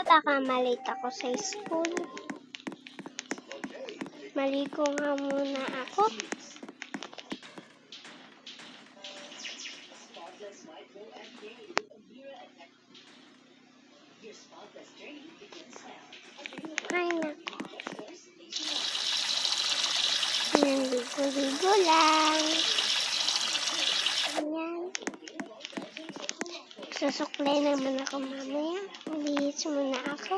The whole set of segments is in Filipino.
Baka malate ako sa school. Maligo nga muna ako. Ay, nako. Ayan, ligo-ligo lang. Ayan. Susuklay naman ako mamaya. Bihis muna ako.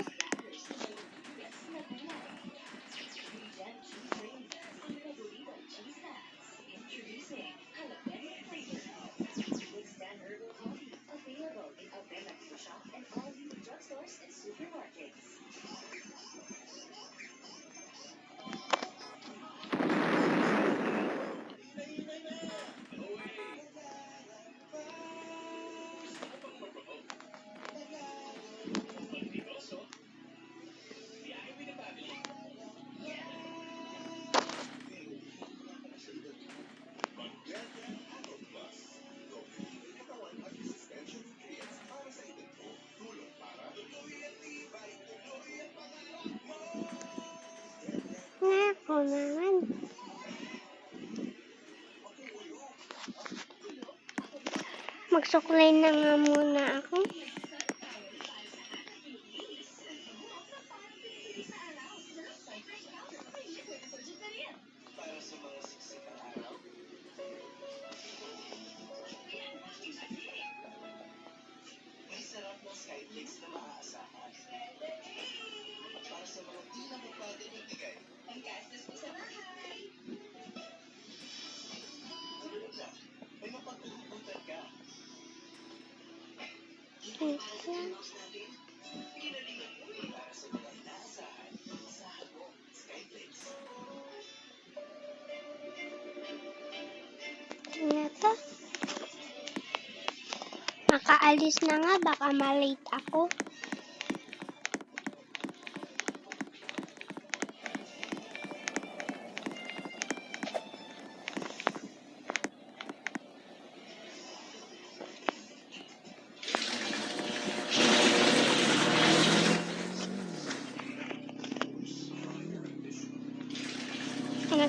Nako naman. Magsuklay na nga muna ako. To? Makaalis na nga, baka malate ako.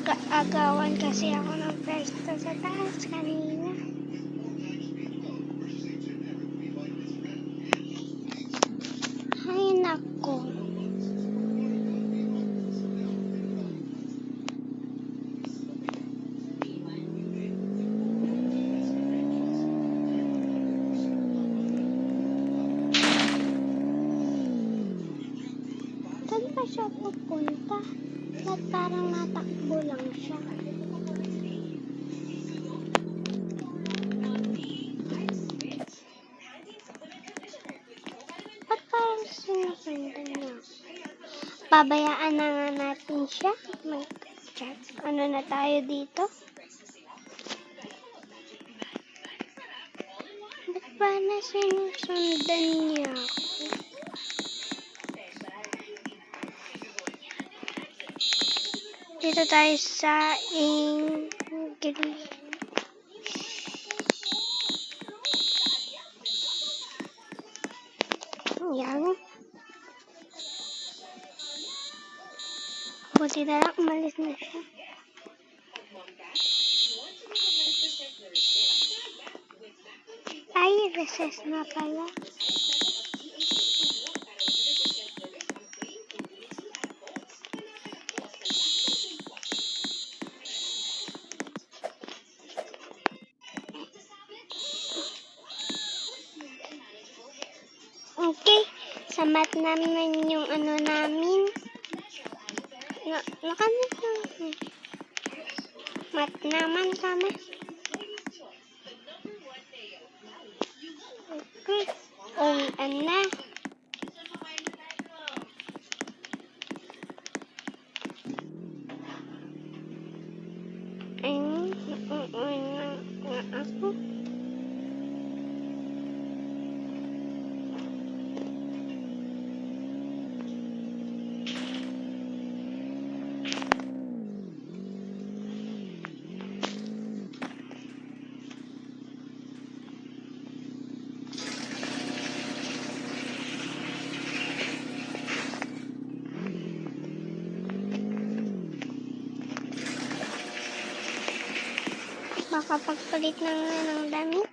Nag-agawan kasi ako ng pwesto sa taas kanina. Siya pupunta? Ba't parang natakbo lang siya? Ba't parang sinusundan niya? Pabayaan na nga natin siya. Ano na tayo dito? Ba't ba na sinusundan niya ako? Dito tayo sa English. Yan. Buti na lang umalis na siya. Sa mat naman yung ano namin. Na, nakamit lang. Mat naman kami. Okay, uwian na. Makapagpalit nga ng damit.